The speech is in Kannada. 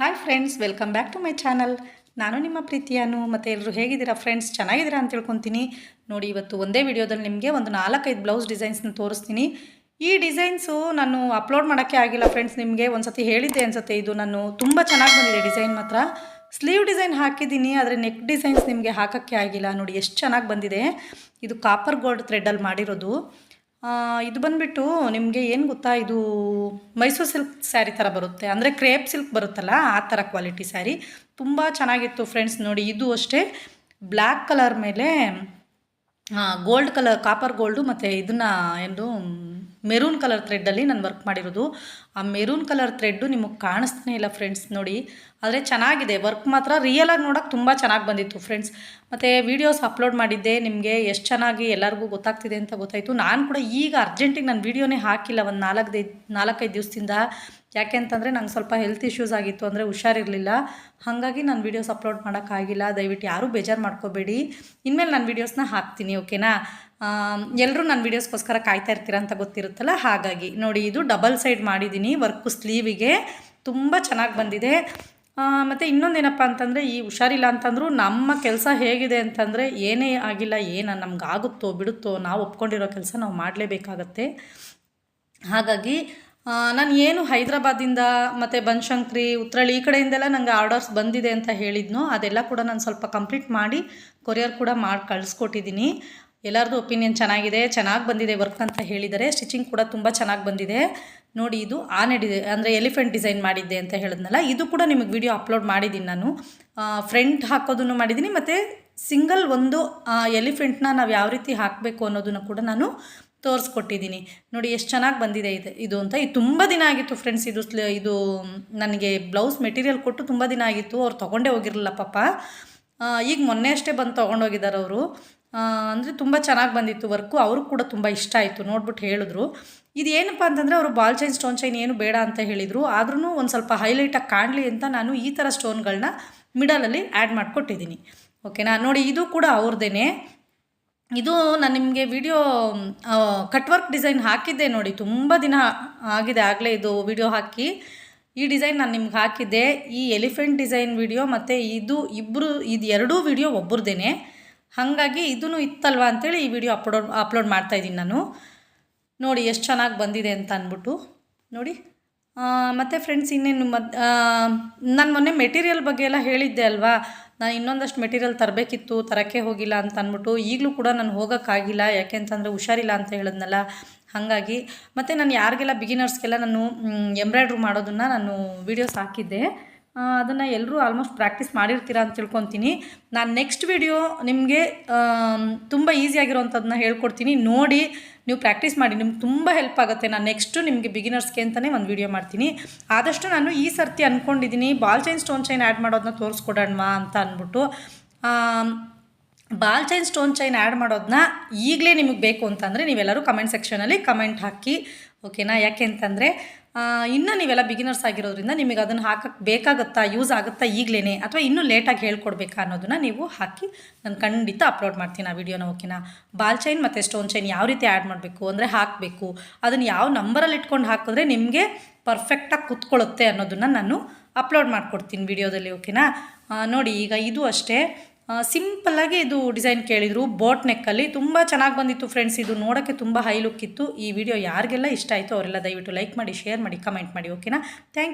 Hi friends welcome back to my channel ನಾನು ನಿಮ್ಮ ಪ್ರೀತಿಯಾನು ಮತ್ತು ಎಲ್ಲರೂ ಹೇಗಿದ್ದೀರಾ ಫ್ರೆಂಡ್ಸ್ ಚೆನ್ನಾಗಿದ್ದೀರಾ ಅಂತ ತಿಳ್ಕೊತೀನಿ. ನೋಡಿ, ಇವತ್ತು ಒಂದೇ ವಿಡಿಯೋದಲ್ಲಿ ನಿಮಗೆ ಒಂದು ನಾಲ್ಕೈದು ಬ್ಲೌಸ್ ಡಿಸೈನ್ಸ್ನ ತೋರಿಸ್ತೀನಿ. ಈ ಡಿಸೈನ್ಸು ನಾನು ಅಪ್ಲೋಡ್ ಮಾಡೋಕ್ಕೆ ಆಗಿಲ್ಲ ಫ್ರೆಂಡ್ಸ್ ನಿಮಗೆ ಒಂದು ಸತಿ ಹೇಳಿದ್ದೆ ಅನ್ಸುತ್ತೆ. ಇದು ನಾನು ತುಂಬ ಚೆನ್ನಾಗಿ ಬಂದಿದೆ ಡಿಸೈನ್ ಮಾತ್ರ. ಸ್ಲೀವ್ ಡಿಸೈನ್ ಹಾಕಿದ್ದೀನಿ, ಆದರೆ ನೆಕ್ ಡಿಸೈನ್ಸ್ ನಿಮಗೆ ಹಾಕೋಕ್ಕೆ ಆಗಿಲ್ಲ. ನೋಡಿ, ಎಷ್ಟು ಚೆನ್ನಾಗಿ ಬಂದಿದೆ. ಇದು ಕಾಪರ್ ಗೋಲ್ಡ್ ಥ್ರೆಡ್ಡಲ್ಲಿ ಮಾಡಿರೋದು. ಇದು ಬಂದುಬಿಟ್ಟು ನಿಮಗೆ ಏನು ಗೊತ್ತಾ, ಇದು ಮೈಸೂರು ಸಿಲ್ಕ್ ಸ್ಯಾರಿ ಥರ ಬರುತ್ತೆ. ಅಂದರೆ ಕ್ರೇಪ್ ಸಿಲ್ಕ್ ಬರುತ್ತಲ್ಲ, ಆ ಥರ ಕ್ವಾಲಿಟಿ ಸ್ಯಾರಿ. ತುಂಬ ಚೆನ್ನಾಗಿತ್ತು ಫ್ರೆಂಡ್ಸ್ ನೋಡಿ, ಇದು ಅಷ್ಟೇ ಬ್ಲ್ಯಾಕ್ ಕಲರ್ ಮೇಲೆ ಗೋಲ್ಡ್ ಕಲರ್, ಕಾಪರ್ ಗೋಲ್ಡು ಮತ್ತು ಇದನ್ನು, ಏನು ಮೆರೂನ್ ಕಲರ್ ಥ್ರೆಡ್ಡಲ್ಲಿ ನಾನು ವರ್ಕ್ ಮಾಡಿರೋದು. ಆ ಮೆರೂನ್ ಕಲರ್ ಥ್ರೆಡ್ಡು ನಿಮಗೆ ಕಾಣಿಸ್ತಾನೆ ಇಲ್ಲ ಫ್ರೆಂಡ್ಸ್ ನೋಡಿ. ಆದರೆ ಚೆನ್ನಾಗಿದೆ. ವರ್ಕ್ ಮಾತ್ರ ರಿಯಲಾಗಿ ನೋಡೋಕೆ ತುಂಬ ಚೆನ್ನಾಗಿ ಬಂದಿತ್ತು ಫ್ರೆಂಡ್ಸ್ ಮತ್ತು ವೀಡಿಯೋಸ್ ಅಪ್ಲೋಡ್ ಮಾಡಿದ್ದೆ. ನಿಮಗೆ ಎಷ್ಟು ಚೆನ್ನಾಗಿ ಎಲ್ಲರಿಗೂ ಗೊತ್ತಾಗ್ತಿದೆ ಅಂತ ಗೊತ್ತಾಯಿತು. ನಾನು ಕೂಡ ಈಗ ಅರ್ಜೆಂಟಿಗೆ ನಾನು ವೀಡಿಯೋನೇ ಹಾಕಿಲ್ಲ ಒಂದು ನಾಲ್ಕು ನಾಲ್ಕೈದು ನಾಲ್ಕೈದು ದಿವಸದಿಂದ. ಯಾಕೆ ಅಂತಂದರೆ ನಂಗೆ ಸ್ವಲ್ಪ ಹೆಲ್ತ್ ಇಶ್ಯೂಸ್ ಆಗಿತ್ತು ಅಂದರೆ ಹುಷಾರಿರಲಿಲ್ಲ. ಹಾಗಾಗಿ ನಾನು ವೀಡಿಯೋಸ್ ಅಪ್ಲೋಡ್ ಮಾಡೋಕ್ಕಾಗಿಲ್ಲ ದಯವಿಟ್ಟು ಯಾರೂ ಬೇಜಾರು ಮಾಡ್ಕೋಬೇಡಿ. ಇನ್ಮೇಲೆ ನಾನು ವೀಡಿಯೋಸ್ನ ಹಾಕ್ತೀನಿ ಓಕೆನಾ ಎಲ್ಲರೂ ನನ್ನ ವೀಡಿಯೋಸ್ಗೋಸ್ಕರ ಕಾಯ್ತಾ ಇರ್ತೀರ ಅಂತ ಗೊತ್ತಿರುತ್ತಲ್ಲ? ಹಾಗಾಗಿ ನೋಡಿ, ಇದು ಡಬಲ್ ಸೈಡ್ ಮಾಡಿದ್ದೀನಿ ವರ್ಕು ಸ್ಲೀವಿಗೆ ತುಂಬ ಚೆನ್ನಾಗಿ ಬಂದಿದೆ. ಮತ್ತು ಇನ್ನೊಂದೇನಪ್ಪ ಅಂತಂದರೆ, ಈ ಹುಷಾರಿಲ್ಲ ಅಂತಂದರೂ ನಮ್ಮ ಕೆಲಸ ಹೇಗಿದೆ ಅಂತಂದರೆ ಏನೇ ಆಗಿಲ್ಲ, ಏನು ನಮ್ಗೆ ಆಗುತ್ತೋ ಬಿಡುತ್ತೋ, ನಾವು ಒಪ್ಕೊಂಡಿರೋ ಕೆಲಸ ನಾವು ಮಾಡಲೇಬೇಕಾಗತ್ತೆ. ಹಾಗಾಗಿ ನಾನು ಏನು ಹೈದ್ರಾಬಾದಿಂದ ಮತ್ತು ಬನಶಂಕರಿ ಉತ್ರಳ್ಳಿ ಈ ಕಡೆಯಿಂದೆಲ್ಲ ನನಗೆ ಆರ್ಡರ್ಸ್ ಬಂದಿದೆ ಅಂತ ಹೇಳಿದ್ನೋ, ಅದೆಲ್ಲ ಕೂಡ ನಾನು ಸ್ವಲ್ಪ ಕಂಪ್ಲೀಟ್ ಮಾಡಿ, ಕೊರಿಯರ್ ಕೂಡ ಮಾಡಿ ಕಳಿಸ್ಕೊಟ್ಟಿದ್ದೀನಿ ಎಲ್ಲರದು ಒಪಿನಿಯನ್ ಚೆನ್ನಾಗಿದೆ, ಚೆನ್ನಾಗಿ ಬಂದಿದೆ ವರ್ಕ್ ಅಂತ ಹೇಳಿದರೆ ಸ್ಟಿಚಿಂಗ್ ಕೂಡ ತುಂಬ ಚೆನ್ನಾಗಿ ಬಂದಿದೆ. ನೋಡಿ ಇದು ಆನೆ ಡಿ ಅಂದರೆ ಎಲಿಫೆಂಟ್ ಡಿಸೈನ್ ಮಾಡಿದ್ದೆ ಅಂತ ಹೇಳಿದ್ನಲ್ಲ, ಇದು ಕೂಡ ನಿಮಗೆ ವಿಡಿಯೋ ಅಪ್ಲೋಡ್ ಮಾಡಿದ್ದೀನಿ ನಾನು. ಫ್ರಂಟ್ ಹಾಕೋದನ್ನು ಮಾಡಿದ್ದೀನಿ ಮತ್ತು ಸಿಂಗಲ್ ಒಂದು ಎಲಿಫೆಂಟ್ನ ನಾವು ಯಾವ ರೀತಿ ಹಾಕಬೇಕು ಅನ್ನೋದನ್ನು ಕೂಡ ನಾನು ತೋರಿಸ್ಕೊಟ್ಟಿದ್ದೀನಿ ನೋಡಿ ಎಷ್ಟು ಚೆನ್ನಾಗಿ ಬಂದಿದೆ ಇದು ಇದು ಅಂತ. ಇದು ತುಂಬ ದಿನ ಆಗಿತ್ತು ಫ್ರೆಂಡ್ಸ್ ಇದು ಇದು, ನನಗೆ ಬ್ಲೌಸ್ ಮೆಟೀರಿಯಲ್ ಕೊಟ್ಟು ತುಂಬ ದಿನ ಆಗಿತ್ತು, ಅವ್ರು ತೊಗೊಂಡೇ ಹೋಗಿರಲಿಲ್ಲ ಪಾಪ. ಈಗ ಮೊನ್ನೆ ಅಷ್ಟೇ ಬಂದು ತೊಗೊಂಡೋಗಿದ್ದಾರೆ ಅವರು. ಅಂದರೆ ತುಂಬ ಚೆನ್ನಾಗಿ ಬಂದಿತ್ತು ವರ್ಕು. ಅವ್ರಿಗೆ ಕೂಡ ತುಂಬ ಇಷ್ಟ ಆಯಿತು, ನೋಡ್ಬಿಟ್ಟು ಹೇಳಿದ್ರು. ಇದು ಏನಪ್ಪ ಅಂತಂದರೆ ಅವರು ಬಾಲ್ ಚೈನ್, ಸ್ಟೋನ್ ಚೈನ್ ಏನು ಬೇಡ ಅಂತ ಹೇಳಿದರು. ಆದ್ರೂ ಒಂದು ಸ್ವಲ್ಪ ಹೈಲೈಟಾಗಿ ಕಾಣಲಿ ಅಂತ ನಾನು ಈ ಥರ ಸ್ಟೋನ್ಗಳನ್ನ ಮಿಡಲಲ್ಲಿ ಆ್ಯಡ್ ಮಾಡಿಕೊಟ್ಟಿದ್ದೀನಿ. ಓಕೆನಾ ನೋಡಿ ಇದು ಕೂಡ ಅವ್ರದ್ದೇ ಇದು ನಾನು ನಿಮಗೆ ವಿಡಿಯೋ ಕಟ್ ವರ್ಕ್ ಡಿಸೈನ್ ಹಾಕಿದ್ದೆ ನೋಡಿ. ತುಂಬ ದಿನ ಆಗಿದೆ ಆಗಲೇ ಇದು ವಿಡಿಯೋ ಹಾಕಿ. ಈ ಡಿಸೈನ್ ನಾನು ನಿಮ್ಗೆ ಹಾಕಿದ್ದೆ. ಈ ಎಲಿಫೆಂಟ್ ಡಿಸೈನ್ ವಿಡಿಯೋ ಮತ್ತು ಇದು ಇಬ್ಬರು ಇದು ಎರಡೂ ವಿಡಿಯೋ ಒಬ್ಬರದೇ ಹಾಗಾಗಿ ಇದೂ ಇತ್ತಲ್ವ ಅಂತೇಳಿ ಈ ವಿಡಿಯೋ ಅಪ್ಲೋಡ್ ಅಪ್ಲೋಡ್ ಮಾಡ್ತಾಯಿದ್ದೀನಿ ನಾನು. ನೋಡಿ ಎಷ್ಟು ಚೆನ್ನಾಗಿ ಬಂದಿದೆ ಅಂತ ಅಂದ್ಬಿಟ್ಟು ನೋಡಿ. ಮತ್ತು ಫ್ರೆಂಡ್ಸ್ ಇನ್ನೇನು ಮದ್ ನಾನು ಮೊನ್ನೆ ಮೆಟೀರಿಯಲ್ ಬಗ್ಗೆ ಎಲ್ಲ ಹೇಳಿದ್ದೆ ಅಲ್ವಾ? ನಾನು ಇನ್ನೊಂದಷ್ಟು ಮೆಟೀರಿಯಲ್ ತರಬೇಕಿತ್ತು, ತರಕ್ಕೆ ಹೋಗಿಲ್ಲ ಅಂತ ಅಂದ್ಬಿಟ್ಟು ಈಗಲೂ ಕೂಡ ನಾನು ಹೋಗೋಕ್ಕಾಗಿಲ್ಲ, ಯಾಕೆ ಅಂತಂದರೆ ಹುಷಾರಿಲ್ಲ ಅಂತ ಹೇಳಿದ್ನಲ್ಲ. ಹಾಗಾಗಿ ಮತ್ತು ನಾನು ಯಾರಿಗೆಲ್ಲ ಬಿಗಿನರ್ಸ್ಗೆಲ್ಲ ನಾನು ಎಂಬ್ರಾಯ್ಡ್ರಿ ಮಾಡೋದನ್ನು ನಾನು ವೀಡಿಯೋಸ್ ಹಾಕಿದ್ದೆ. ಅದನ್ನು ಎಲ್ಲರೂ ಆಲ್ಮೋಸ್ಟ್ ಪ್ರಾಕ್ಟೀಸ್ ಮಾಡಿರ್ತೀರಾ ಅಂತ ತಿಳ್ಕೊತೀನಿ. ನಾನು ನೆಕ್ಸ್ಟ್ ವಿಡಿಯೋ ನಿಮಗೆ ತುಂಬ ಈಸಿಯಾಗಿರೋವಂಥದ್ದನ್ನ ಹೇಳ್ಕೊಡ್ತೀನಿ. ನೋಡಿ, ನೀವು ಪ್ರಾಕ್ಟೀಸ್ ಮಾಡಿ, ನಿಮ್ಗೆ ತುಂಬ ಹೆಲ್ಪ್ ಆಗುತ್ತೆ. ನಾನು ನೆಕ್ಸ್ಟು ನಿಮಗೆ ಬಿಗಿನರ್ಸ್ಗೆ ಅಂತಲೇ ಒಂದು ವಿಡಿಯೋ ಮಾಡ್ತೀನಿ. ಆದಷ್ಟು ನಾನು ಈ ಸರ್ತಿ ಅಂದ್ಕೊಂಡಿದ್ದೀನಿ ball chain stone chain add ಮಾಡೋದನ್ನ ತೋರಿಸ್ಕೊಡೋಣ ಅಂತ ಅಂದ್ಬಿಟ್ಟು. Ball chain stone chain add ಮಾಡೋದನ್ನ ಈಗಲೇ ನಿಮಗೆ ಬೇಕು ಅಂತಂದರೆ ನೀವೆಲ್ಲರೂ ಕಮೆಂಟ್ ಸೆಕ್ಷನಲ್ಲಿ ಕಮೆಂಟ್ ಹಾಕಿ ಓಕೆನಾ ಯಾಕೆ ಅಂತಂದರೆ ಇನ್ನೂ ನೀವೆಲ್ಲ ಬಿಗಿನರ್ಸ್ ಆಗಿರೋದ್ರಿಂದ ನಿಮಗೆ ಅದನ್ನು ಹಾಕಕ್ಕೆ ಬೇಕಾಗುತ್ತಾ ಯೂಸ್ ಆಗುತ್ತಾ ಈಗಲೇ ಅಥವಾ ಇನ್ನೂ ಲೇಟಾಗಿ ಹೇಳ್ಕೊಡ್ಬೇಕಾ ಅನ್ನೋದನ್ನ ನೀವು ಹಾಕಿ ನಾನು ಖಂಡಿತ ಅಪ್ಲೋಡ್ ಮಾಡ್ತೀನಿ ಆ ವಿಡಿಯೋನ ಓಕೆನಾ ಬಾಲ್ ಚೈನ್ ಮತ್ತು ಸ್ಟೋನ್ ಚೈನ್ ಯಾವ ರೀತಿ ಆ್ಯಡ್ ಮಾಡಬೇಕು ಅಂದರೆ ಹಾಕಬೇಕು. ಅದನ್ನು ಯಾವ ನಂಬರಲ್ಲಿ ಇಟ್ಕೊಂಡು ಹಾಕಿದ್ರೆ ನಿಮಗೆ ಪರ್ಫೆಕ್ಟಾಗಿ ಕುತ್ಕೊಳ್ಳುತ್ತೆ ಅನ್ನೋದನ್ನು ನಾನು ಅಪ್ಲೋಡ್ ಮಾಡಿಕೊಡ್ತೀನಿ ವಿಡಿಯೋದಲ್ಲಿ ಓಕೆನಾ ನೋಡಿ ಈಗ ಇದು ಅಷ್ಟೇ. ಸಿಂಪಲ್ಲಾಗಿ ಇದು ಡಿಸೈನ್ ಕೇಳಿದರು. ಬೋಟ್ ನೆಕ್ಕಲ್ಲಿ ತುಂಬ ಚೆನ್ನಾಗಿ ಬಂದಿತ್ತು ಫ್ರೆಂಡ್ಸ್ ಇದು ನೋಡೋಕ್ಕೆ ತುಂಬ ಹೈ ಲುಕ್ ಇತ್ತು. ಈ ವಿಡಿಯೋ ಯಾರಿಗೆಲ್ಲ ಇಷ್ಟ ಆಯಿತು ಅವರೆಲ್ಲ ದಯವಿಟ್ಟು ಲೈಕ್ ಮಾಡಿ ಶೇರ್ ಮಾಡಿ ಕಮೆಂಟ್ ಮಾಡಿ ಓಕೆನಾ ಥ್ಯಾಂಕ್